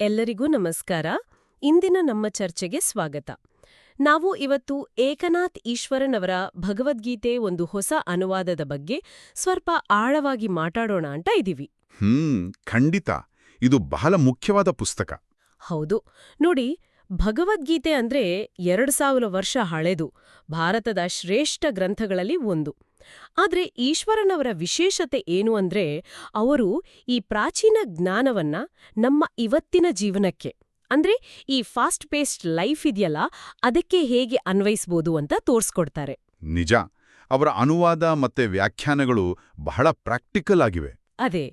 ಎಲ್ಲರಿಗೂ ನಮಸ್ಕಾರ. ಇಂದಿನ ನಮ್ಮ ಚರ್ಚೆಗೆ ಸ್ವಾಗತ. ನಾವು ಇವತ್ತು ಏಕನಾಥ್ ಈಶ್ವರನವರ ಅವರ ಭಗವದ್ಗೀತೆ ಒಂದು ಹೊಸ ಅನುವಾದದ ಬಗ್ಗೆ ಸ್ವಲ್ಪ ಆಳವಾಗಿ ಮಾತಾಡೋಣ ಅಂತ ಇದ್ದೀವಿ. ಹ್ಮ್ ಖಂಡಿತ. ಇದು ಬಹಳ ಮುಖ್ಯವಾದ ಪುಸ್ತಕ. ಹೌದು. ನೋಡಿ ಭಗವದ್ಗೀತೆ ಅಂದ್ರೆ ಎರಡು ಸಾವಿರ ವರ್ಷ ಹಳೆದು ಭಾರತದ ಶ್ರೇಷ್ಠ ಗ್ರಂಥಗಳಲ್ಲಿ ಒಂದು. ಆದ್ರೆ ಈಶ್ವರನವರ ವಿಶೇಷತೆ ಏನು ಅಂದ್ರೆ ಅವರು ಈ ಪ್ರಾಚೀನ ಜ್ಞಾನವನ್ನ ನಮ್ಮ ಇವತ್ತಿನ ಜೀವನಕ್ಕೆ ಅಂದ್ರೆ ಈ ಫಾಸ್ಟ್ ಪೇಸ್ಡ್ ಲೈಫ್ ಇದೆಯಲ್ಲ ಅದಕ್ಕೆ ಹೇಗೆ ಅನ್ವಯಿಸ್ಬೋದು ಅಂತ ತೋರ್ಸ್ಕೊಡ್ತಾರೆ. ನಿಜ ಅವರ ಅನುವಾದ ಮತ್ತೆ ವ್ಯಾಖ್ಯಾನಗಳು ಬಹಳ ಪ್ರಾಕ್ಟಿಕಲ್ ಆಗಿವೆ. ಅದೇ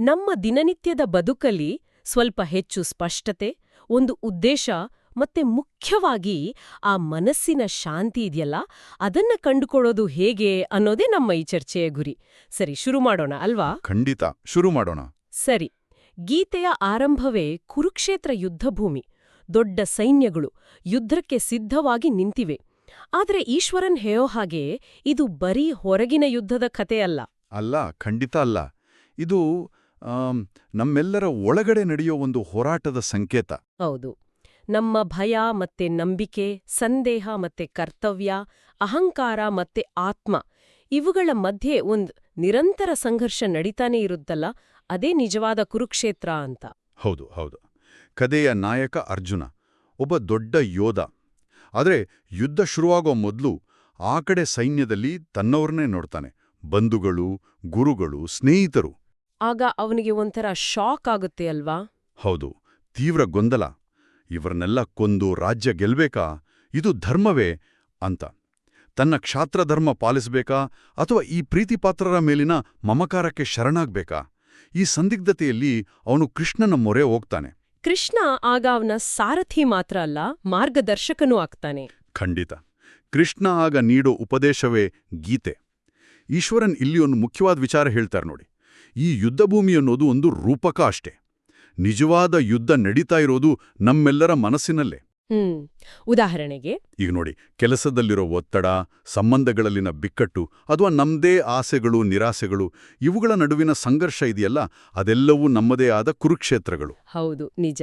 ನಮ್ಮ ದಿನನಿತ್ಯದ ಬದುಕಲ್ಲಿ ಸ್ವಲ್ಪ ಹೆಚ್ಚು ಸ್ಪಷ್ಟತೆ ಒಂದು ಉದ್ದೇಶ ಮತ್ತೆ ಮುಖ್ಯವಾಗಿ ಆ ಮನಸ್ಸಿನ ಶಾಂತಿ ಇದೆಯಲ್ಲ ಅದನ್ನ ಕಂಡುಕೊಳ್ಳೋದು ಹೇಗೆ ಅನ್ನೋದೇ ನಮ್ಮ ಈ ಚರ್ಚೆಯ ಗುರಿ. ಸರಿ ಶುರು ಮಾಡೋಣ ಅಲ್ವಾ? ಖಂಡಿತ ಶುರು ಮಾಡೋಣ. ಸರಿ ಗೀತೆಯ ಆರಂಭವೇ ಕುರುಕ್ಷೇತ್ರ ಯುದ್ಧಭೂಮಿ ದೊಡ್ಡ ಸೈನ್ಯಗಳು ಯುದ್ಧಕ್ಕೆ ಸಿದ್ಧವಾಗಿ ನಿಂತಿವೆ. ಆದರೆ ಈಶ್ವರನ್ ಹೇಳೋ ಹಾಗೆ ಇದು ಬರೀ ಹೊರಗಿನ ಯುದ್ಧದ ಕಥೆಯಲ್ಲ. ಅಲ್ಲ ಖಂಡಿತ ಅಲ್ಲ. ಇದು ನಮ್ಮೆಲ್ಲರ ಒಳಗಡೆ ನಡೆಯೋ ಒಂದು ಹೋರಾಟದ ಸಂಕೇತ. ಹೌದು. ನಮ್ಮ ಭಯ ಮತ್ತೆ ನಂಬಿಕೆ ಸಂದೇಹ ಮತ್ತೆ ಕರ್ತವ್ಯ ಅಹಂಕಾರ ಮತ್ತೆ ಆತ್ಮ ಇವುಗಳ ಮಧ್ಯೆ ಒಂದ್ ನಿರಂತರ ಸಂಘರ್ಷ ನಡೀತಾನೆ ಇರುತ್ತಲ್ಲ? ಅದೇ ನಿಜವಾದ ಕುರುಕ್ಷೇತ್ರ ಅಂತ. ಹೌದು ಹೌದು. ಕದೆಯ ನಾಯಕ ಅರ್ಜುನ ಒಬ್ಬ ದೊಡ್ಡ ಯೋಧ. ಆದರೆ ಯುದ್ಧ ಶುರುವಾಗೋ ಮೊದಲು ಆ ಕಡೆ ಸೈನ್ಯದಲ್ಲಿ ತನ್ನವ್ರನ್ನೇ ನೋಡ್ತಾನೆ. ಬಂಧುಗಳು ಗುರುಗಳು ಸ್ನೇಹಿತರು. ಆಗ ಅವನಿಗೆ ಒಂಥರ ಶಾಕ್ ಆಗುತ್ತೆ ಅಲ್ವಾ? ಹೌದು ತೀವ್ರ ಗೊಂದಲ. ಇವರನ್ನೆಲ್ಲ ಕೊಂದು ರಾಜ್ಯ ಗೆಲ್ಬೇಕಾ? ಇದು ಧರ್ಮವೇ? ಅಂತ. ತನ್ನ ಕ್ಷಾತ್ರಧರ್ಮ ಪಾಲಿಸಬೇಕಾ? ಅಥವಾ ಈ ಪ್ರೀತಿಪಾತ್ರರ ಮೇಲಿನ ಮಮಕಾರಕ್ಕೆ ಶರಣಾಗ್ಬೇಕಾ? ಈ ಸಂದಿಗ್ಧತೆಯಲ್ಲಿ ಅವನು ಕೃಷ್ಣನ ಮೊರೆ ಹೋಗ್ತಾನೆ. ಕೃಷ್ಣ ಆಗ ಅವನ ಸಾರಥಿ ಮಾತ್ರ ಅಲ್ಲ ಮಾರ್ಗದರ್ಶಕನೂ ಆಗ್ತಾನೆ. ಖಂಡಿತ. ಕೃಷ್ಣ ಆಗ ನೀಡೋ ಉಪದೇಶವೇ ಗೀತೆ. ಈಶ್ವರನ್ ಇಲ್ಲಿ ಒಂದು ಮುಖ್ಯವಾದ ವಿಚಾರ ಹೇಳ್ತಾರೆ ನೋಡಿ. ಈ ಯುದ್ಧಭೂಮಿ ಅನ್ನೋದು ಒಂದು ರೂಪಕ ಅಷ್ಟೇ. ನಿಜವಾದ ಯುದ್ಧ ನಡೀತಾ ಇರೋದು ನಮ್ಮೆಲ್ಲರ ಮನಸ್ಸಿನಲ್ಲೇ. ಹ್ಮ್. ಉದಾಹರಣೆಗೆ. ಈಗ ನೋಡಿ ಕೆಲಸದಲ್ಲಿರೋ ಒತ್ತಡ ಸಂಬಂಧಗಳಲ್ಲಿನ ಬಿಕ್ಕಟ್ಟು ಅಥವಾ ನಮ್ದೇ ಆಸೆಗಳು ನಿರಾಸೆಗಳು ಇವುಗಳ ನಡುವಿನ ಸಂಘರ್ಷ ಇದೆಯಲ್ಲ ಅದೆಲ್ಲವೂ ನಮ್ಮದೇ ಆದ ಕುರುಕ್ಷೇತ್ರಗಳು. ಹೌದು ನಿಜ.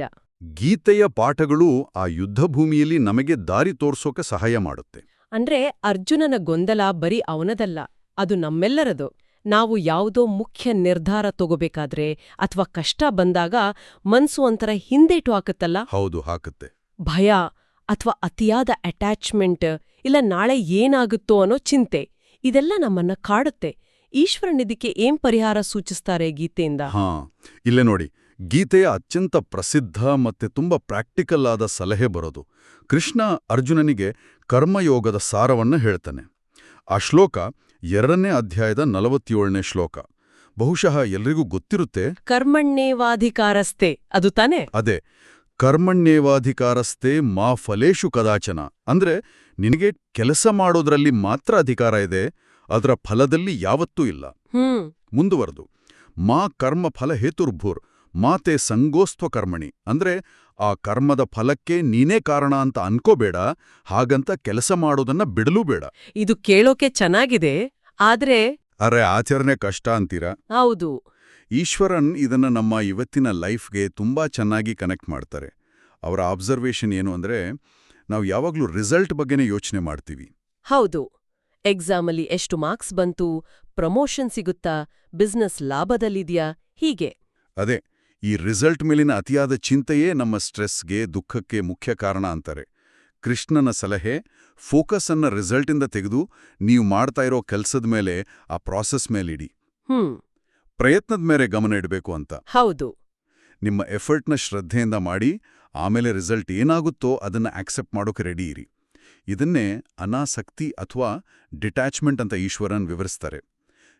ಗೀತೆಯ ಪಾಠಗಳು ಆ ಯುದ್ಧಭೂಮಿಯಲ್ಲಿ ನಮಗೆ ದಾರಿ ತೋರ್ಸೋಕೆ ಸಹಾಯ ಮಾಡುತ್ತೆ. ಅಂದ್ರೆ ಅರ್ಜುನನ ಗೊಂದಲ ಬರೀ ಅವನದಲ್ಲ ಅದು ನಮ್ಮೆಲ್ಲರದು. ನಾವು ಯಾವುದೋ ಮುಖ್ಯ ನಿರ್ಧಾರ ತಗೋಬೇಕಾದ್ರೆ ಅಥವಾ ಕಷ್ಟ ಬಂದಾಗ ಮನ್ಸು ಒಂಥರ ಹಿಂದೇಟು ಹಾಕುತ್ತಲ್ಲ? ಹೌದು ಹಾಕುತ್ತೆ. ಭಯ ಅಥವಾ ಅತಿಯಾದ ಅಟ್ಯಾಚ್ಮೆಂಟ್ ಇಲ್ಲ ನಾಳೆ ಏನಾಗುತ್ತೋ ಅನ್ನೋ ಚಿಂತೆ ಇದೆಲ್ಲ ನಮ್ಮನ್ನ ಕಾಡುತ್ತೆ. ಈಶ್ವರನಿದಕ್ಕೆ ಏನ್ ಪರಿಹಾರ ಸೂಚಿಸ್ತಾರೆ ಗೀತೆಯಿಂದ? ಹಾ ಇಲ್ಲೇ ನೋಡಿ. ಗೀತೆಯ ಅತ್ಯಂತ ಪ್ರಸಿದ್ಧ ಮತ್ತೆ ತುಂಬಾ ಪ್ರಾಕ್ಟಿಕಲ್ ಆದ ಸಲಹೆ ಬರೋದು. ಕೃಷ್ಣ ಅರ್ಜುನನಿಗೆ ಕರ್ಮಯೋಗದ ಸಾರವನ್ನು ಹೇಳ್ತಾನೆ. ಆ ಶ್ಲೋಕ ಎರಡನೇ ಅಧ್ಯಾಯದ ನಲವತ್ತೇಳನೇ ಶ್ಲೋಕ. ಬಹುಶಃ ಎಲ್ರಿಗೂ ಗೊತ್ತಿರುತ್ತೆ? ಕರ್ಮಣ್ಯೇವಾಧಿಕಾರಸ್ತೆ ಅದು ತಾನೇ? ಅದೇ. ಕರ್ಮಣ್ಯೇವಾಧಿಕಾರಸ್ಥೆ ಮಾ ಫಲೇಶು ಕದಾಚನ. ಅಂದ್ರೆ ನಿನಗೆ ಕೆಲಸ ಮಾಡೋದ್ರಲ್ಲಿ ಮಾತ್ರ ಅಧಿಕಾರ ಇದೆ ಅದರ ಫಲದಲ್ಲಿ ಯಾವತ್ತೂ ಇಲ್ಲ. ಹ್ಮ್. ಮುಂದುವರೆದು. ಮಾ ಕರ್ಮ ಫಲ ಹೇತುರ್ಭೂರ್. ಮಾತೆ ಸಂಗೋಸ್ತ್ವ ಕರ್ಮಣಿ. ಅಂದ್ರೆ ಆ ಕರ್ಮದ ಫಲಕ್ಕೆ ನೀನೇ ಕಾರಣ ಅಂತ ಅನ್ಕೋಬೇಡ. ಹಾಗಂತ ಕೆಲಸ ಮಾಡೋದನ್ನ ಬಿಡಲೂ ಬೇಡ. ಇದು ಕೇಳೋಕೆ ಚೆನ್ನಾಗಿದೆ ಆದ್ರೆ ಅರೆ ಆಚರಣೆ ಕಷ್ಟ ಅಂತೀರಾ? ಹೌದು. ಈಶ್ವರನ್ ಇದನ್ನ ನಮ್ಮ ಇವತ್ತಿನ ಲೈಫ್ಗೆ ತುಂಬಾ ಚೆನ್ನಾಗಿ ಕನೆಕ್ಟ್ ಮಾಡ್ತಾರೆ. ಅವರ ಅಬ್ಸರ್ವೇಷನ್ ಏನು ಅಂದ್ರೆ ನಾವು ಯಾವಾಗ್ಲೂ ರಿಸಲ್ಟ್ ಬಗ್ಗೆನೇ ಯೋಚನೆ ಮಾಡ್ತೀವಿ. ಹೌದು. ಎಕ್ಸಾಮಲ್ಲಿ ಎಷ್ಟು ಮಾರ್ಕ್ಸ್ ಬಂತು ಪ್ರಮೋಷನ್ ಸಿಗುತ್ತಾ ಬಿಸ್ನೆಸ್ ಲಾಭದಲ್ಲಿದೆಯಾ ಹೀಗೆ. ಅದೇ ಈ ರಿಸಲ್ಟ್ ಮೇಲಿನ ಅತಿಯಾದ ಚಿಂತೆಯೇ ನಮ್ಮ ಸ್ಟ್ರೆಸ್ಗೆ ದುಃಖಕ್ಕೆ ಮುಖ್ಯ ಕಾರಣ ಅಂತಾರೆ. ಕೃಷ್ಣನ ಸಲಹೆ ಫೋಕಸ್ ಅನ್ನ ರಿಸಲ್ಟಿಂದ ತೆಗೆದು ನೀವು ಮಾಡ್ತಾ ಇರೋ ಕೆಲಸದ ಮೇಲೆ ಆ ಪ್ರಾಸೆಸ್ ಮೇಲಿಡಿ. ಹ್ಮ್. ಪ್ರಯತ್ನದ ಮೇಲೆ ಗಮನ ಇಡಬೇಕು ಅಂತ. ಹೌದು. ನಿಮ್ಮ ಎಫರ್ಟ್ನ ಶ್ರದ್ಧೆಯಿಂದ ಮಾಡಿ ಆಮೇಲೆ ರಿಸಲ್ಟ್ ಏನಾಗುತ್ತೋ ಅದನ್ನ ಆಕ್ಸೆಪ್ಟ್ ಮಾಡೋಕೆ ರೆಡಿ ಇರಿ. ಇದನ್ನೇ ಅನಾಸಕ್ತಿ ಅಥವಾ ಡಿಟ್ಯಾಚ್ಮೆಂಟ್ ಅಂತ ಈಶ್ವರನ್ ವಿವರಿಸ್ತಾರೆ.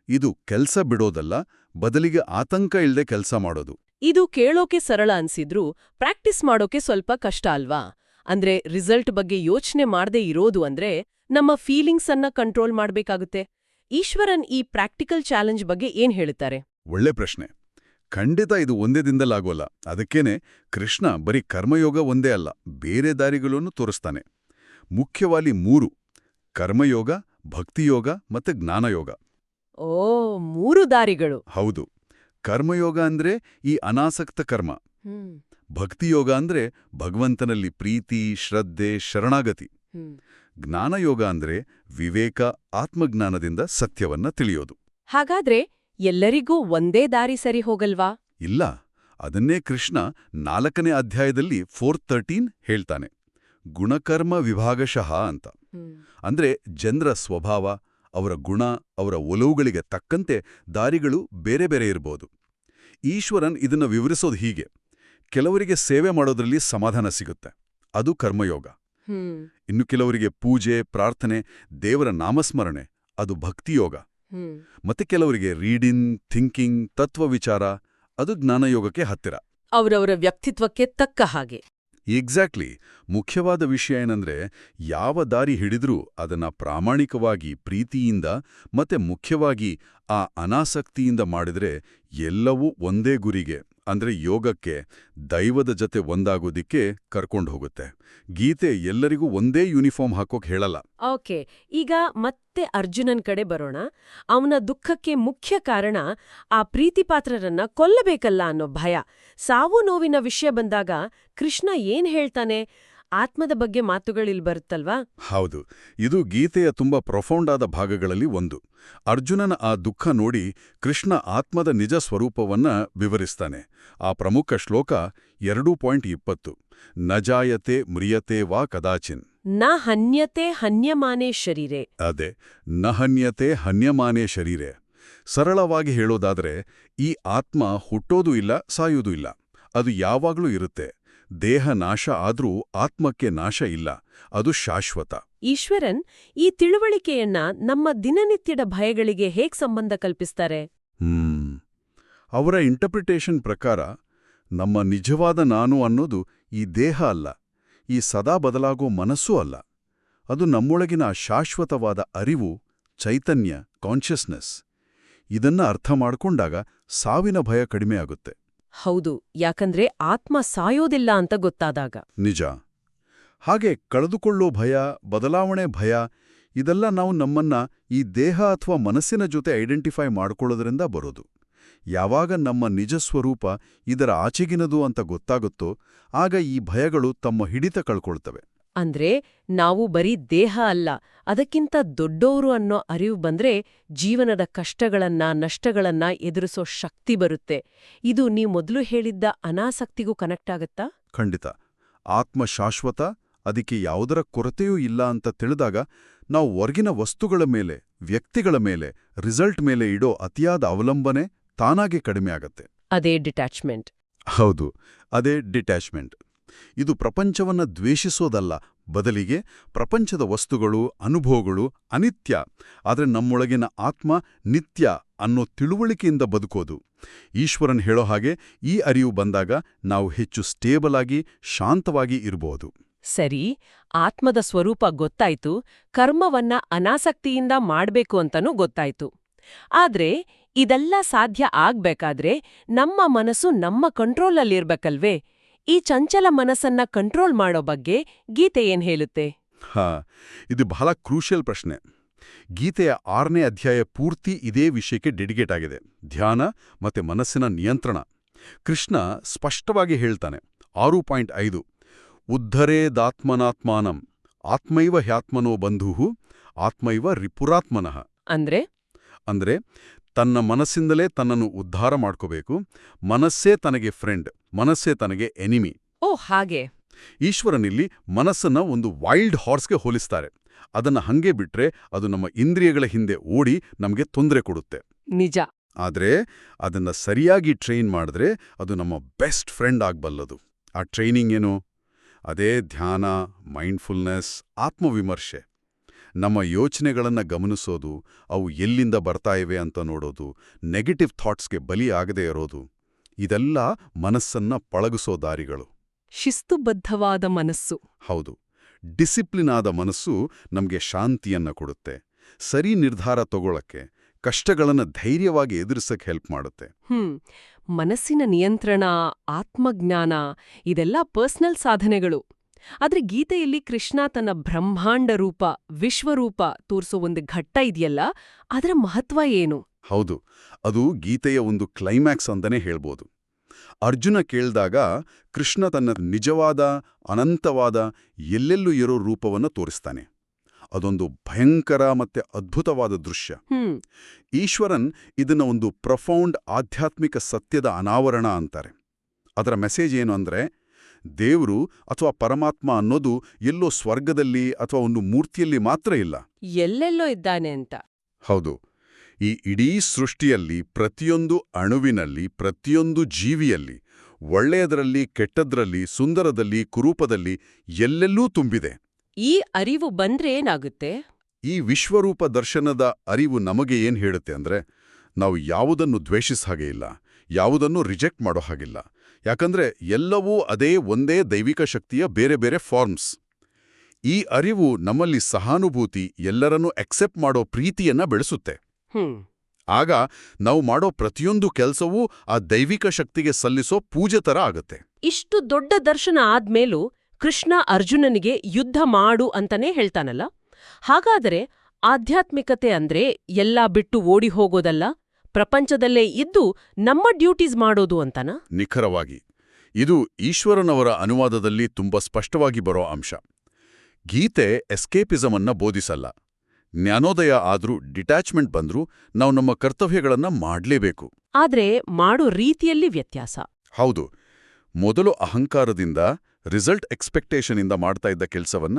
ಇದು ಕೆಲಸ ಬಿಡೋದಲ್ಲ ಬದಲಿಗೆ ಆತಂಕ ಇಲ್ಲದೆ ಕೆಲಸ ಮಾಡೋದು. ಇದು ಕೇಳೋಕೆ ಸರಳ ಅನ್ಸಿದ್ರೂ ಪ್ರಾಕ್ಟೀಸ್ ಮಾಡೋಕೆ ಸ್ವಲ್ಪ ಕಷ್ಟ ಅಲ್ವಾ? ಅಂದ್ರೆ ರಿಸಲ್ಟ್ ಬಗ್ಗೆ ಯೋಚನೆ ಮಾಡದೇ ಇರೋದು ಅಂದ್ರೆ ನಮ್ಮ ಫೀಲಿಂಗ್ಸ್ ಅನ್ನ ಕಂಟ್ರೋಲ್ ಮಾಡಬೇಕಾಗುತ್ತೆ. ಈಶ್ವರನ್ ಈ ಪ್ರಾಕ್ಟಿಕಲ್ ಚಾಲೆಂಜ್ ಬಗ್ಗೆ ಏನ್ ಹೇಳುತ್ತಾರೆ ಒಳ್ಳೆ ಪ್ರಶ್ನೆ. ಖಂಡಿತ ಇದು ಒಂದೇ ದಿನದಲ್ಲಾಗೋಲ್ಲ ಅದಕ್ಕೇನೆ ಕೃಷ್ಣ ಬರೀ ಕರ್ಮಯೋಗ ಒಂದೇ ಅಲ್ಲ ಬೇರೆ ದಾರಿಗಳನ್ನು ತೋರಿಸ್ತಾನೆ. ಮುಖ್ಯವಾಗಿ ಮೂರು ಕರ್ಮಯೋಗ ಭಕ್ತಿಯೋಗ ಮತ್ತೆ ಜ್ಞಾನಯೋಗ. ಓ ಮೂರು ದಾರಿಗಳು. ಹೌದು. ಕರ್ಮಯೋಗ ಅಂದ್ರೆ ಈ ಅನಾಸಕ್ತ ಕರ್ಮ. ಭಕ್ತಿಯೋಗ ಅಂದ್ರೆ ಭಗವಂತನಲ್ಲಿ ಪ್ರೀತಿ ಶ್ರದ್ಧೆ ಶರಣಾಗತಿ. ಜ್ಞಾನಯೋಗ ಅಂದ್ರೆ ವಿವೇಕ ಆತ್ಮಜ್ಞಾನದಿಂದ ಸತ್ಯವನ್ನ ತಿಳಿಯೋದು. ಹಾಗಾದ್ರೆ ಎಲ್ಲರಿಗೂ ಒಂದೇ ದಾರಿ ಸರಿ ಹೋಗಲ್ವಾ? ಇಲ್ಲ ಅದನ್ನೇ ಕೃಷ್ಣ ನಾಲ್ಕನೇ ಅಧ್ಯಾಯದಲ್ಲಿ ಫೋರ್ ತರ್ಟೀನ್ ಹೇಳ್ತಾನೆ. ಗುಣಕರ್ಮ ವಿಭಾಗಶಃ ಅಂತ. ಅಂದ್ರೆ ಜನರ ಸ್ವಭಾವ ಅವರ ಗುಣ ಅವರ ಒಲವುಗಳಿಗೆ ತಕ್ಕಂತೆ ದಾರಿಗಳು ಬೇರೆ ಬೇರೆ ಇರಬಹುದು ಈಶ್ವರನ್ ಇದನ್ನ ವಿವರಿಸೋದು ಹೀಗೆ. ಕೆಲವರಿಗೆ ಸೇವೆ ಮಾಡೋದ್ರಲ್ಲಿ ಸಮಾಧಾನ ಸಿಗುತ್ತೆ. ಅದು ಕರ್ಮಯೋಗ. ಇನ್ನು ಕೆಲವರಿಗೆ ಪೂಜೆ ಪ್ರಾರ್ಥನೆ ದೇವರ ನಾಮಸ್ಮರಣೆ ಅದು ಭಕ್ತಿಯೋಗ. ಮತ್ತೆ ಕೆಲವರಿಗೆ ರೀಡಿಂಗ್ ಥಿಂಕಿಂಗ್ ತತ್ವ ವಿಚಾರ ಅದು ಜ್ಞಾನಯೋಗಕ್ಕೆ ಹತ್ತಿರ. ಅವರವರ ವ್ಯಕ್ತಿತ್ವಕ್ಕೆ ತಕ್ಕ ಹಾಗೆ. ಎಕ್ಸಾಕ್ಟ್ಲಿ ಮುಖ್ಯವಾದ ವಿಷಯ ಏನಂದ್ರೆ, ಯಾವ ದಾರಿ ಹಿಡಿದ್ರೂ ಅದನ್ನ ಪ್ರಾಮಾಣಿಕವಾಗಿ ಪ್ರೀತಿಯಿಂದ ಮತ್ತೆ ಮುಖ್ಯವಾಗಿ ಆ ಅನಾಸಕ್ತಿಯಿಂದ ಮಾಡಿದ್ರೆ ಎಲ್ಲವೂ ಒಂದೇ ಗುರಿಗೆ. ಅಂದ್ರೆ ಯೋಗಕ್ಕೆ ದೈವದ ಜೊತೆ ಒಂದಾಗೋದಿಕ್ಕೆ ಕರ್ಕೊಂಡು ಹೋಗುತ್ತೆ. ಗೀತೆ ಎಲ್ಲರಿಗೂ ಒಂದೇ ಯೂನಿಫಾರ್ಮ್ ಹಾಕೋಕೆ ಹೇಳಲ್ಲ. ಓಕೆ, ಈಗ ಮತ್ತೆ ಅರ್ಜುನನ್ ಕಡೆ ಬರೋಣ. ಅವನ ದುಃಖಕ್ಕೆ ಮುಖ್ಯ ಕಾರಣ ಆ ಪ್ರೀತಿಪಾತ್ರರನ್ನ ಕೊಲ್ಲಬೇಕಲ್ಲ ಅನ್ನೋ ಭಯ. ಸಾವು ನೋವಿನ ವಿಷಯ ಬಂದಾಗ ಕೃಷ್ಣ ಏನ್ ಹೇಳ್ತಾನೆ? ಆತ್ಮದ ಬಗ್ಗೆ ಮಾತುಗಳಿಲ್ ಬರುತ್ತಲ್ವಾ? ಹೌದು. ಇದು ಗೀತೆಯ ತುಂಬಾ ಪ್ರೊಫೌಂಡ್ ಆದ ಭಾಗಗಳಲ್ಲಿ ಒಂದು. ಅರ್ಜುನನ ಆ ದುಃಖ ನೋಡಿ ಕೃಷ್ಣ ಆತ್ಮದ ನಿಜ ಸ್ವರೂಪವನ್ನ ವಿವರಿಸ್ತಾನೆ. ಆ ಪ್ರಮುಖ ಶ್ಲೋಕ ಎರಡು ಪಾಯಿಂಟ್ ಇಪ್ಪತ್ತು. ನಜಾಯತೆ ಮ್ರಿಯತೆ ವಾ ಕದಾಚಿನ್. ನ ಹನ್ಯತೆ ಹನ್ಯಮಾನೇ ಶರೀರೆ. ಅದೇ. ನಹನ್ಯತೆ ಹನ್ಯಮಾನೇ ಶರೀರೆ. ಸರಳವಾಗಿ ಹೇಳೋದಾದ್ರೆ ಈ ಆತ್ಮ ಹುಟ್ಟೋದೂ ಇಲ್ಲ ಸಾಯೋದೂ ಇಲ್ಲ. ಅದು ಯಾವಾಗಲೂ ಇರುತ್ತೆ. ದೇಹ ನಾಶ ಆದರೂ ಆತ್ಮಕ್ಕೆ ನಾಶ ಇಲ್ಲ ಅದು ಶಾಶ್ವತ. ಈಶ್ವರನ್ ಈ ತಿಳುವಳಿಕೆಯನ್ನ ನಮ್ಮ ದಿನನಿತ್ಯದ ಭಯಗಳಿಗೆ ಹೇಗ್ ಸಂಬಂಧ ಕಲ್ಪಿಸ್ತಾರೆ? ಹ್ಮ್. ಅವರ ಇಂಟರ್ಪ್ರಿಟೇಷನ್ ಪ್ರಕಾರ ನಮ್ಮ ನಿಜವಾದ ನಾನು ಅನ್ನೋದು ಈ ದೇಹ ಅಲ್ಲ ಈ ಸದಾ ಬದಲಾಗೋ ಮನಸ್ಸೂ ಅಲ್ಲ. ಅದು ನಮ್ಮೊಳಗಿನ ಶಾಶ್ವತವಾದ ಅರಿವು ಚೈತನ್ಯ ಕಾನ್ಷಿಯಸ್ನೆಸ್ ಇದನ್ನ ಅರ್ಥ ಮಾಡ್ಕೊಂಡಾಗ ಸಾವಿನ ಭಯ ಕಡಿಮೆ ಆಗುತ್ತೆ. ಹೌದು, ಯಾಕಂದ್ರೆ ಆತ್ಮ ಸಾಯೋದಿಲ್ಲ ಅಂತ ಗೊತ್ತಾದಾಗ. ನಿಜ. ಹಾಗೆ ಕಳೆದುಕೊಳ್ಳೋ ಭಯ, ಬದಲಾವಣೆ ಭಯ, ಇದೆಲ್ಲ ನಾವು ನಮ್ಮನ್ನ ಈ ದೇಹ ಅಥವಾ ಮನಸ್ಸಿನ ಜೊತೆ ಐಡೆಂಟಿಫೈ ಮಾಡ್ಕೊಳ್ಳೋದ್ರಿಂದ ಬರೋದು. ಯಾವಾಗ ನಮ್ಮ ನಿಜ ಸ್ವರೂಪ ಇದರ ಆಚೆಗಿನದು ಅಂತ ಗೊತ್ತಾಗುತ್ತೋ, ಆಗ ಈ ಭಯಗಳು ತಮ್ಮ ಹಿಡಿತ ಕಳ್ಕೊಳ್ತವೆ. ಅಂದ್ರೆ ನಾವು ಬರೀ ದೇಹ ಅಲ್ಲ ಅದಕ್ಕಿಂತ ದೊಡ್ಡೋರು ಅನ್ನೋ ಅರಿವು ಬಂದ್ರೆ ಜೀವನದ ಕಷ್ಟಗಳನ್ನ ನಷ್ಟಗಳನ್ನ ಎದುರಿಸೋ ಶಕ್ತಿ ಬರುತ್ತೆ. ಇದು ನೀವು ಮೊದಲು ಹೇಳಿದ್ದ ಅನಾಸಕ್ತಿಗೂ ಕನೆಕ್ಟ್ ಆಗತ್ತಾ? ಖಂಡಿತ. ಆತ್ಮ ಶಾಶ್ವತ ಅದಕ್ಕೆ ಯಾವುದರ ಕೊರತೆಯೂ ಇಲ್ಲ ಅಂತ ತಿಳಿದಾಗ ನಾವು ಹೊರಗಿನ ವಸ್ತುಗಳ ಮೇಲೆ ವ್ಯಕ್ತಿಗಳ ಮೇಲೆ ರಿಸಲ್ಟ್ ಮೇಲೆ ಇಡೋ ಅತಿಯಾದ ಅವಲಂಬನೆ ತಾನಾಗೆ ಕಡಿಮೆ ಆಗತ್ತೆ. ಅದೇ ಡಿಟ್ಯಾಚ್ಮೆಂಟ್ ಹೌದು ಅದೇ ಡಿಟ್ಯಾಚ್ಮೆಂಟ್ ಇದು ಪ್ರಪಂಚವನ್ನ ದ್ವೇಷಿಸೋದಲ್ಲ. ಬದಲಿಗೆ ಪ್ರಪಂಚದ ವಸ್ತುಗಳು, ಅನುಭವಗಳು ಅನಿತ್ಯ. ಆದರೆ ನಮ್ಮೊಳಗಿನ ಆತ್ಮ ನಿತ್ಯ ಅನ್ನೋ ತಿಳುವಳಿಕೆಯಿಂದ ಬದುಕೋದು. ಈಶ್ವರನ್ ಹೇಳೋ ಹಾಗೆ ಈ ಅರಿವು ಬಂದಾಗ ನಾವು ಹೆಚ್ಚು ಸ್ಟೇಬಲ್ ಆಗಿ, ಶಾಂತವಾಗಿ ಇರಬಹುದು ಸರಿ, ಆತ್ಮದ ಸ್ವರೂಪ ಗೊತ್ತಾಯ್ತು, ಕರ್ಮವನ್ನ ಅನಾಸಕ್ತಿಯಿಂದ ಮಾಡ್ಬೇಕು ಅಂತನೂ ಗೊತ್ತಾಯ್ತು. ಆದ್ರೆ ಇದೆಲ್ಲ ಸಾಧ್ಯ ಆಗ್ಬೇಕಾದ್ರೆ ನಮ್ಮ ಮನಸ್ಸು ನಮ್ಮ ಕಂಟ್ರೋಲಲ್ಲಿರ್ಬೇಕಲ್ವೇ ಈ ಚಂಚಲ ಮನಸ್ಸನ್ನ ಕಂಟ್ರೋಲ್ ಮಾಡೋ ಬಗ್ಗೆ ಗೀತೆ ಏನ್ ಹೇಳುತ್ತೆ? ಹಾ ಇದು ಬಹಳ ಕ್ರೂಷಿಯಲ್ ಪ್ರಶ್ನೆ. ಗೀತೆಯ ಆರನೇ ಅಧ್ಯಾಯ ಪೂರ್ತಿ ಇದೇ ವಿಷಯಕ್ಕೆ ಡೆಡಿಕೇಟ್ ಆಗಿದೆ. ಧ್ಯಾನ ಮತ್ತೆ ಮನಸ್ಸಿನ ನಿಯಂತ್ರಣ. ಕೃಷ್ಣ ಸ್ಪಷ್ಟವಾಗಿ ಹೇಳ್ತಾನೆ ಆರು ಪಾಯಿಂಟ್ ಐದು ಉದ್ಧರೇದಾತ್ಮನಾತ್ಮಾನಂ ಆತ್ಮೈವ ಹ್ಯಾತ್ಮನೋ ಬಂಧುಹು ಆತ್ಮೈವ ರಿಪುರಾತ್ಮನಃ. ಅಂದ್ರೆ? ಅಂದ್ರೆ ತನ್ನ ಮನಸ್ಸಿಂದಲೇ ತನ್ನನ್ನು ಉದ್ಧಾರ ಮಾಡ್ಕೋಬೇಕು ಮನಸ್ಸೇ ತನಗೆ ಫ್ರೆಂಡ್ ಮನಸ್ಸೇ ತನಗೆ ಎನಿಮಿ. ಓ ಹಾಗೆ. ಈಶ್ವರನಿಲ್ಲಿ ಮನಸ್ಸನ್ನ ಒಂದು ವೈಲ್ಡ್ ಹಾರ್ಸ್ಗೆ ಹೋಲಿಸ್ತಾರೆ. ಅದನ್ನ ಹಂಗೆ ಬಿಟ್ರೆ ಅದು ನಮ್ಮ ಇಂದ್ರಿಯಗಳ ಹಿಂದೆ ಓಡಿ ನಮಗೆ ತೊಂದರೆ ಕೊಡುತ್ತೆ. ನಿಜ. ಆದ್ರೆ ಅದನ್ನ ಸರಿಯಾಗಿ ಟ್ರೈನ್ ಮಾಡಿದ್ರೆ ಅದು ನಮ್ಮ ಬೆಸ್ಟ್ ಫ್ರೆಂಡ್ ಆಗ್ಬಲ್ಲದು. ಆ ಟ್ರೈನಿಂಗ್ ಏನು? ಅದೇ ಧ್ಯಾನ ಮೈಂಡ್ಫುಲ್ನೆಸ್ ಆತ್ಮವಿಮರ್ಶೆ. ನಮ್ಮ ಯೋಚನೆಗಳನ್ನು ಗಮನಿಸೋದು ಅವು ಎಲ್ಲಿಂದ ಬರ್ತಾ ಇವೆ ಅಂತ ನೋಡೋದು ನೆಗೆಟಿವ್ ಥಾಟ್ಸ್ಗೆ ಬಲಿ ಆಗದೇ ಇರೋದು. ಇದೆಲ್ಲ ಮನಸ್ಸನ್ನ ಪಳಗಿಸೋ ದಾರಿಗಳು. ಶಿಸ್ತುಬದ್ಧವಾದ ಮನಸ್ಸು. ಹೌದು. ಡಿಸಿಪ್ಲಿನ್ ಆದ ಮನಸ್ಸು ನಮಗೆ ಶಾಂತಿಯನ್ನ ಕೊಡುತ್ತೆ. ಸರಿ ನಿರ್ಧಾರ ತಗೊಳಕ್ಕೆ ಕಷ್ಟಗಳನ್ನು ಧೈರ್ಯವಾಗಿ ಎದುರಿಸಕ್ಕೆ ಹೆಲ್ಪ್ ಮಾಡುತ್ತೆ. ಹ್ಮ್. ಮನಸ್ಸಿನ ನಿಯಂತ್ರಣ ಆತ್ಮಜ್ಞಾನ ಇದೆಲ್ಲ ಪರ್ಸನಲ್ ಸಾಧನೆಗಳು. ಆದ್ರೆ ಗೀತೆಯಲ್ಲಿ ಕೃಷ್ಣ ತನ್ನ ಬ್ರಹ್ಮಾಂಡ ರೂಪ ವಿಶ್ವರೂಪ ತೋರಿಸೋ ಒಂದು ಘಟ್ಟ ಇದೆಯಲ್ಲ ಅದರ ಮಹತ್ವ ಏನು? ಹೌದು ಅದು ಗೀತೆಯ ಒಂದು ಕ್ಲೈಮ್ಯಾಕ್ಸ್ ಅಂತಲೇ ಹೇಳ್ಬೋದು. ಅರ್ಜುನ ಕೇಳಿದಾಗ ಕೃಷ್ಣ ತನ್ನ ನಿಜವಾದ ಅನಂತವಾದ ಎಲ್ಲೆಲ್ಲೂ ಇರೋ ರೂಪವನ್ನು ತೋರಿಸ್ತಾನೆ. ಅದೊಂದು ಭಯಂಕರ ಮತ್ತೆ ಅದ್ಭುತವಾದ ದೃಶ್ಯ. ಈಶ್ವರನ್ ಇದನ್ನ ಒಂದು ಪ್ರಫೌಂಡ್ ಆಧ್ಯಾತ್ಮಿಕ ಸತ್ಯದ ಅನಾವರಣ ಅಂತಾರೆ. ಅದರ ಮೆಸೇಜ್ ಏನು ಅಂದ್ರೆ ದೇವರು ಅಥವಾ ಪರಮಾತ್ಮ ಅನ್ನೋದು ಎಲ್ಲೋ ಸ್ವರ್ಗದಲ್ಲಿ ಅಥವಾ ಒಂದು ಮೂರ್ತಿಯಲ್ಲಿ ಮಾತ್ರ ಇಲ್ಲ. ಎಲ್ಲೆಲ್ಲೋ ಇದ್ದಾನೆ ಅಂತ. ಹೌದು. ಈ ಇಡೀ ಸೃಷ್ಟಿಯಲ್ಲಿ ಪ್ರತಿಯೊಂದು ಅಣುವಿನಲ್ಲಿ ಪ್ರತಿಯೊಂದು ಜೀವಿಯಲ್ಲಿ ಒಳ್ಳೆಯದರಲ್ಲಿ ಕೆಟ್ಟದ್ರಲ್ಲಿ ಸುಂದರದಲ್ಲಿ ಕುರೂಪದಲ್ಲಿ ಎಲ್ಲೆಲ್ಲೂ ತುಂಬಿದೆ. ಈ ಅರಿವು ಬಂದ್ರೆ ಏನಾಗುತ್ತೆ? ಈ ವಿಶ್ವರೂಪ ದರ್ಶನದ ಅರಿವು ನಮಗೆ ಏನ್ ಹೇಳುತ್ತೆ ಅಂದ್ರೆ ನಾವು ಯಾವುದನ್ನು ದ್ವೇಷಿಸ ಹಾಗೆ ಇಲ್ಲ ಯಾವುದನ್ನು ರಿಜೆಕ್ಟ್ ಮಾಡೋ ಹಾಗಿಲ್ಲ. ಯಾಕಂದ್ರೆ ಎಲ್ಲವೂ ಅದೇ ಒಂದೇ ದೈವಿಕ ಶಕ್ತಿಯ ಬೇರೆ ಬೇರೆ ಫಾರ್ಮ್ಸ್. ಈ ಅರಿವು ನಮ್ಮಲ್ಲಿ ಸಹಾನುಭೂತಿ ಎಲ್ಲರನ್ನೂ ಅಕ್ಸೆಪ್ಟ್ ಮಾಡೋ ಪ್ರೀತಿಯನ್ನ ಬೆಳೆಸುತ್ತೆ. ಆಗ ನಾವು ಮಾಡೋ ಪ್ರತಿಯೊಂದು ಕೆಲಸವೂ ಆ ದೈವಿಕ ಶಕ್ತಿಗೆ ಸಲ್ಲಿಸೋ ಪೂಜೆ ತರ ಆಗತ್ತೆ. ಇಷ್ಟು ದೊಡ್ಡ ದರ್ಶನ ಆದ್ಮೇಲೂ ಕೃಷ್ಣ ಅರ್ಜುನನಿಗೆ ಯುದ್ಧ ಮಾಡು ಅಂತಾನೆ ಹೇಳ್ತಾನಲ್ಲ? ಹಾಗಾದರೆ ಆಧ್ಯಾತ್ಮಿಕತೆ ಅಂದ್ರೆ ಎಲ್ಲಾ ಬಿಟ್ಟು ಓಡಿ ಹೋಗೋದಲ್ಲ? ಪ್ರಪಂಚದಲ್ಲೇ ಇದ್ದು ನಮ್ಮ ಡ್ಯೂಟೀಸ್ ಮಾಡೋದು ಅಂತನ? ನಿಖರವಾಗಿ. ಇದು ಈಶ್ವರನವರ ಅನುವಾದದಲ್ಲಿ ತುಂಬಾ ಸ್ಪಷ್ಟವಾಗಿ ಬರೋ ಅಂಶ. ಗೀತೆ ಎಸ್ಕೇಪಿಸಮನ್ನ ಅನ್ನ ಬೋಧಿಸಲ್ಲ. ಜ್ಞಾನೋದಯ ಆದ್ರೂ ಡಿಟ್ಯಾಚ್ಮೆಂಟ್ ಬಂದ್ರೂ ನಾವು ನಮ್ಮ ಕರ್ತವ್ಯಗಳನ್ನ ಮಾಡ್ಲೇಬೇಕು. ಆದ್ರೆ ಮಾಡೋ ರೀತಿಯಲ್ಲಿ ವ್ಯತ್ಯಾಸ. ಹೌದು. ಮೊದಲು ಅಹಂಕಾರದಿಂದ ರಿಸಲ್ಟ್ ಎಕ್ಸ್ಪೆಕ್ಟೇಷನಿಂದ ಮಾಡ್ತಾ ಇದ್ದ ಕೆಲಸವನ್ನ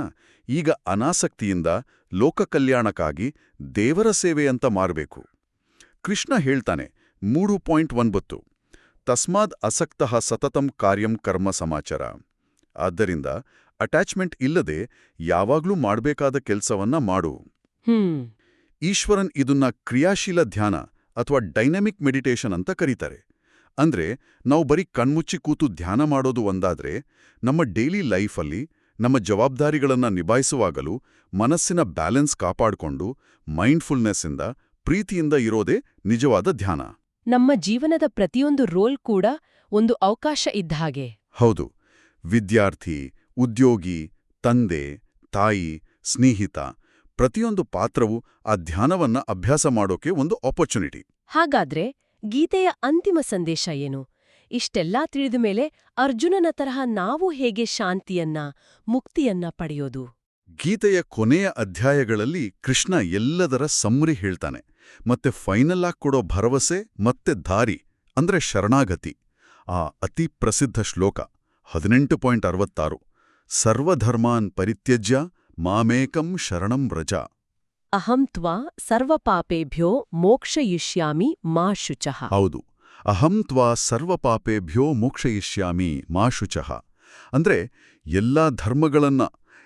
ಈಗ ಅನಾಸಕ್ತಿಯಿಂದ ಲೋಕ ಕಲ್ಯಾಣಕ್ಕಾಗಿ ದೇವರ ಸೇವೆ ಅಂತ ಮಾರಬೇಕು. ಕೃಷ್ಣ ಹೇಳ್ತಾನೆ ಮೂರು ಪಾಯಿಂಟ್ ಒಂಬತ್ತು. ತಸ್ಮಾದ್ ಅಸಕ್ತಃ ಸತತಂ ಕಾರ್ಯಂ ಕರ್ಮ ಸಮಾಚಾರ. ಆದ್ದರಿಂದ ಅಟ್ಯಾಚ್ಮೆಂಟ್ ಇಲ್ಲದೆ ಯಾವಾಗ್ಲೂ ಮಾಡಬೇಕಾದ ಕೆಲಸವನ್ನ ಮಾಡು. ಈಶ್ವರನ್ ಇದನ್ನ ಕ್ರಿಯಾಶೀಲ ಧ್ಯಾನ ಅಥವಾ ಡೈನಮಿಕ್ ಮೆಡಿಟೇಷನ್ ಅಂತ ಕರೀತಾರೆ. ಅಂದ್ರೆ ನಾವು ಬರೀ ಕಣ್ಮುಚ್ಚಿ ಕೂತು ಧ್ಯಾನ ಮಾಡೋದು ಒಂದಾದ್ರೆ ನಮ್ಮ ಡೈಲಿ ಲೈಫಲ್ಲಿ ನಮ್ಮ ಜವಾಬ್ದಾರಿಗಳನ್ನ ನಿಭಾಯಿಸುವಾಗಲೂ ಮನಸ್ಸಿನ ಬ್ಯಾಲೆನ್ಸ್ ಕಾಪಾಡಿಕೊಂಡು ಮೈಂಡ್ಫುಲ್ನೆಸ್ಸಿಂದ ಪ್ರೀತಿಯಿಂದ ಇರೋದೇ ನಿಜವಾದ ಧ್ಯಾನ. ನಮ್ಮ ಜೀವನದ ಪ್ರತಿಯೊಂದು ರೋಲ್ ಕೂಡ ಒಂದು ಅವಕಾಶ ಇದ್ದ ಹಾಗೆ. ಹೌದು. ವಿದ್ಯಾರ್ಥಿ ಉದ್ಯೋಗಿ ತಂದೆ ತಾಯಿ ಸ್ನೇಹಿತ ಪ್ರತಿಯೊಂದು ಪಾತ್ರವೂ ಆ ಧ್ಯಾನವನ್ನ ಅಭ್ಯಾಸ ಮಾಡೋಕೆ ಒಂದು ಆಪರ್ಚುನಿಟಿ ಹಾಗಾದ್ರೆ ಗೀತೆಯ ಅಂತಿಮ ಸಂದೇಶ ಏನು? ಇಷ್ಟೆಲ್ಲಾ ತಿಳಿದ ಮೇಲೆ ಅರ್ಜುನನ ತರಹ ನಾವು ಹೇಗೆ ಶಾಂತಿಯನ್ನ ಮುಕ್ತಿಯನ್ನ ಪಡೆಯೋದು? ಗೀತೆಯ ಕೊನೆಯ ಅಧ್ಯಾಯಗಳಲ್ಲಿ ಕೃಷ್ಣ ಎಲ್ಲದರ ಸಮ್ಮರಿ ಹೇಳ್ತಾನೆ. ಮತ್ತೆ ಫೈನಲ್ ಆಗಿ ಕೊಡೋ ಭರವಸೆ ಮತ್ತೆ ದಾರಿ ಅಂದ್ರೆ ಶರಣಾಗತಿ. ಆ ಅತಿ ಪ್ರಸಿದ್ಧ ಶ್ಲೋಕ ಹದಿನೆಂಟು ಪಾಯಿಂಟ್ ಅರವತ್ತಾರು. ಸರ್ವಧರ್ಮಾನ್ ಪರಿತ್ಯಜ್ಯ ಮಾಮೇಕಂ ಶರಣಂ ವ್ರಜ. ಅಹಂ ತ್ವಾ ಸರ್ವಪಾಪೇಭ್ಯೋ ಮೋಕ್ಷಯಿಷ್ಯಾಮಿ ಮಾ ಶುಚಃ. ಹೌದು. ಅಹಂ ತ್ವಾ ಸರ್ವಪಾಪೇಭ್ಯೋ ಮೋಕ್ಷಯಿಷ್ಯಾಮಿ ಮಾ ಶುಚಃ. ಅಂದ್ರೆ ಎಲ್ಲಾ ಧರ್ಮಗಳನ್ನ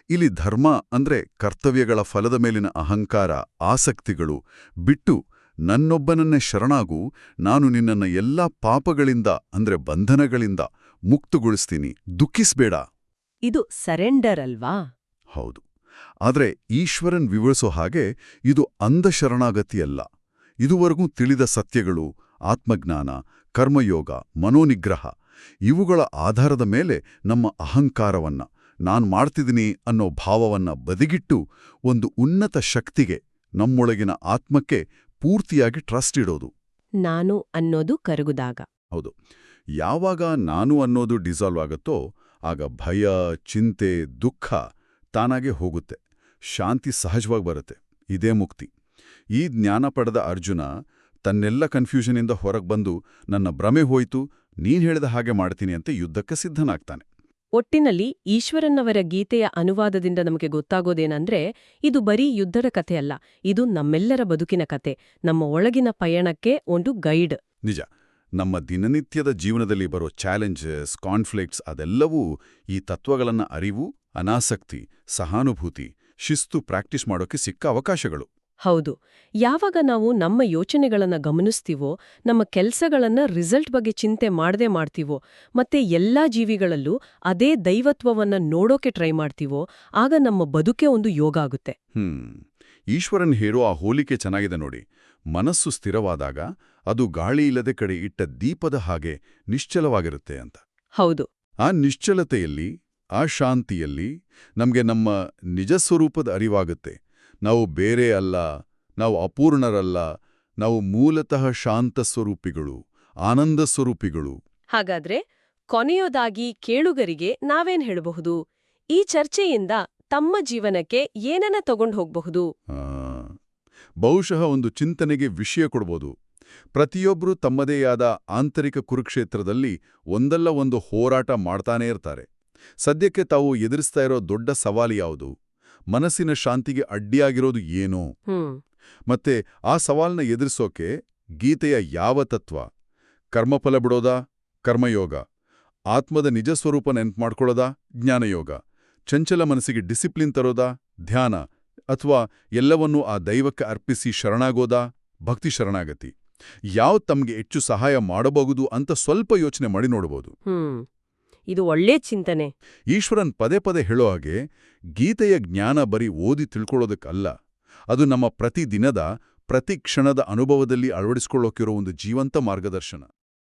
ಇಲ್ಲಿ ಧರ್ಮ ಅಂದ್ರೆ ಕರ್ತವ್ಯಗಳ ಫಲದ ಮೇಲಿನ ಅಹಂಕಾರ ಆಸಕ್ತಿಗಳು ಬಿಟ್ಟು ನನ್ನೊಬ್ಬನನ್ನೇ ಶರಣಾಗು ನಾನು ನಿನ್ನನ್ನ ಎಲ್ಲಾ ಪಾಪಗಳಿಂದ ಅಂದ್ರೆ ಬಂಧನಗಳಿಂದ ಮುಕ್ತಗೊಳಿಸ್ತೀನಿ. ದುಃಖಿಸ್ಬೇಡ. ಇದು ಸರೆಂಡರ್ ಅಲ್ವಾ? ಹೌದು. ಆದ್ರೆ ಈಶ್ವರನ್ ವಿವರಿಸೋ ಹಾಗೆ ಇದು ಅಂಧ ಶರಣಾಗತಿಯಲ್ಲ ಇದುವರೆಗೂ ತಿಳಿದ ಸತ್ಯಗಳು ಆತ್ಮಜ್ಞಾನ ಕರ್ಮಯೋಗ ಮನೋನಿಗ್ರಹ ಇವುಗಳ ಆಧಾರದ ಮೇಲೆ ನಮ್ಮ ಅಹಂಕಾರವನ್ನ ನಾನು ಮಾಡ್ತಿದ್ದೀನಿ ಅನ್ನೋ ಭಾವವನ್ನ ಬದಿಗಿಟ್ಟು ಒಂದು ಉನ್ನತ ಶಕ್ತಿಗೆ ನಮ್ಮೊಳಗಿನ ಆತ್ಮಕ್ಕೆ ಪೂರ್ತಿಯಾಗಿ ಟ್ರಸ್ಟ್ ಇಡೋದು. ನಾನು ಅನ್ನೋದು ಕರಗುದಾಗ. ಹೌದು. ಯಾವಾಗ ನಾನು ಅನ್ನೋದು ಡಿಸಾಲ್ವ್ ಆಗುತ್ತೋ ಆಗ ಭಯ ಚಿಂತೆ ದುಃಖ ತಾನಾಗೆ ಹೋಗುತ್ತೆ. ಶಾಂತಿ ಸಹಜವಾಗಿ ಬರುತ್ತೆ. ಇದೇ ಮುಕ್ತಿ. ಈ ಜ್ಞಾನ ಪಡೆದ ಅರ್ಜುನ ತನ್ನೆಲ್ಲ ಕನ್ಫ್ಯೂಷನಿಂದ ಹೊರಗೆ ಬಂದು ನನ್ನ ಭ್ರಮೆ ಹೋಯಿತು ನೀನ್ ಹೇಳಿದ ಹಾಗೆ ಮಾಡ್ತೀನಿ ಅಂತ ಯುದ್ಧಕ್ಕೆ ಸಿದ್ಧನಾಗ್ತಾನೆ. ಒಟ್ಟಿನಲ್ಲಿ ಈಶ್ವರನ್ನವರ ಗೀತೆಯ ಅನುವಾದದಿಂದ ನಮಗೆ ಗೊತ್ತಾಗೋದೇನಂದ್ರೆ ಇದು ಬರೀ ಯುದ್ಧದ ಕಥೆಯಲ್ಲ ಇದು ನಮ್ಮೆಲ್ಲರ ಬದುಕಿನ ಕತೆ ನಮ್ಮ ಒಳಗಿನ ಪಯಣಕ್ಕೆ ಒಂದು ಗೈಡ್. ನಿಜ. ನಮ್ಮ ದಿನನಿತ್ಯದ ಜೀವನದಲ್ಲಿ ಬರೋ ಚಾಲೆಂಜಸ್ ಕಾನ್ಫ್ಲಿಕ್ಟ್ಸ್ ಅದೆಲ್ಲವೂ ಈ ತತ್ವಗಳನ್ನ ಅರಿವು ಅನಾಸಕ್ತಿ ಸಹಾನುಭೂತಿ ಶಿಸ್ತು ಪ್ರಾಕ್ಟೀಸ್ ಮಾಡೋಕೆ ಸಿಕ್ಕ ಅವಕಾಶಗಳು. ಹೌದು. ಯಾವಾಗ ನಾವು ನಮ್ಮ ಯೋಚನೆಗಳನ್ನು ಗಮನಿಸ್ತೀವೋ ನಮ್ಮ ಕೆಲಸಗಳನ್ನ ರಿಸಲ್ಟ್ ಬಗ್ಗೆ ಚಿಂತೆ ಮಾಡದೆ ಮಾಡ್ತೀವೋ ಮತ್ತೆ ಎಲ್ಲಾ ಜೀವಿಗಳಲ್ಲೂ ಅದೇ ದೈವತ್ವವನ್ನ ನೋಡೋಕೆ ಟ್ರೈ ಮಾಡ್ತೀವೋ ಆಗ ನಮ್ಮ ಬದುಕೆ ಒಂದು ಯೋಗ ಆಗುತ್ತೆ. ಈಶ್ವರನ್ ಹೇರೋ ಆ ಹೋಲಿಕೆ ಚೆನ್ನಾಗಿದೆ ನೋಡಿ. ಮನಸ್ಸು ಸ್ಥಿರವಾದಾಗ ಅದು ಗಾಳಿ ಇಲ್ಲದೆ ಕಡೆ ಇಟ್ಟ ದೀಪದ ಹಾಗೆ ನಿಶ್ಚಲವಾಗಿರುತ್ತೆ ಅಂತ. ಹೌದು. ಆ ನಿಶ್ಚಲತೆಯಲ್ಲಿ ಆ ಶಾಂತಿಯಲ್ಲಿ ನಮಗೆ ನಮ್ಮ ನಿಜ ಸ್ವರೂಪದ ಅರಿವಾಗುತ್ತೆ. ನಾವು ಬೇರೆ ಅಲ್ಲ ನಾವು ಅಪೂರ್ಣರಲ್ಲ ನಾವು ಮೂಲತಃ ಶಾಂತ ಸ್ವರೂಪಿಗಳು ಆನಂದ ಸ್ವರೂಪಿಗಳು. ಹಾಗಾದ್ರೆ ಕೊನೆಯೋದಾಗಿ ಕೇಳುಗರಿಗೆ ನಾವೇನ್ ಹೇಳಬಹುದು? ಈ ಚರ್ಚೆಯಿಂದ ತಮ್ಮ ಜೀವನಕ್ಕೆ ಏನನ್ನ ತಗೊಂಡು ಹೋಗಬಹುದು? ಬಹುಶಃ ಒಂದು ಚಿಂತನೆಗೆ ವಿಷಯ ಕೊಡ್ಬೋದು. ಪ್ರತಿಯೊಬ್ಬರೂ ತಮ್ಮದೇ ಆದ ಆಂತರಿಕ ಕುರುಕ್ಷೇತ್ರದಲ್ಲಿ ಒಂದಲ್ಲ ಒಂದು ಹೋರಾಟ ಮಾಡ್ತಾನೇ ಇರ್ತಾರೆ. ಸದ್ಯಕ್ಕೆ ತಾವು ಎದುರಿಸ್ತಾ ಇರೋ ದೊಡ್ಡ ಸವಾಲು ಯಾವುದು? ಮನಸ್ಸಿನ ಶಾಂತಿಗೆ ಅಡ್ಡಿಯಾಗಿರೋದು ಏನು? ಮತ್ತೆ ಆ ಸವಾಲನ್ನ ಎದುರಿಸೋಕೆ ಗೀತೆಯ ಯಾವ ತತ್ವ? ಕರ್ಮಫಲ ಬಿಡೋದಾ? ಕರ್ಮಯೋಗ. ಆತ್ಮದ ನಿಜ ಸ್ವರೂಪ ನೆನ್ಪು ಮಾಡ್ಕೊಳ್ಳೋದಾ ಜ್ಞಾನಯೋಗ. ಚಂಚಲ ಮನಸ್ಸಿಗೆ ಡಿಸಿಪ್ಲಿನ್ ತರೋದಾ? ಧ್ಯಾನ. ಅಥವಾ ಎಲ್ಲವನ್ನೂ ಆ ದೈವಕ್ಕೆ ಅರ್ಪಿಸಿ ಶರಣಾಗೋದಾ? ಭಕ್ತಿ ಶರಣಾಗತಿ. ಯಾವ ತಮ್ಗೆ ಹೆಚ್ಚು ಸಹಾಯ ಮಾಡಬಹುದು ಅಂತ ಸ್ವಲ್ಪ ಯೋಚನೆ ಮಾಡಿ ನೋಡಬಹುದು ಇದು ಒಳ್ಳೆ ಚಿಂತನೆ. ಈಶ್ವರನ್ ಪದೇ ಪದೇ ಹೇಳೋ ಹಾಗೆ ಗೀತೆಯ ಜ್ಞಾನ ಬರಿ ಓದಿ ತಿಳ್ಕೊಳ್ಳೋದಕ್ಕಲ್ಲ. ಅದು ನಮ್ಮ ಪ್ರತಿದಿನದ, ಪ್ರತಿ ಕ್ಷಣದ ಅನುಭವದಲ್ಲಿ ಅಳವಡಿಸ್ಕೊಳ್ಳೋಕಿರೋ ಒಂದು ಜೀವಂತ ಮಾರ್ಗದರ್ಶನ.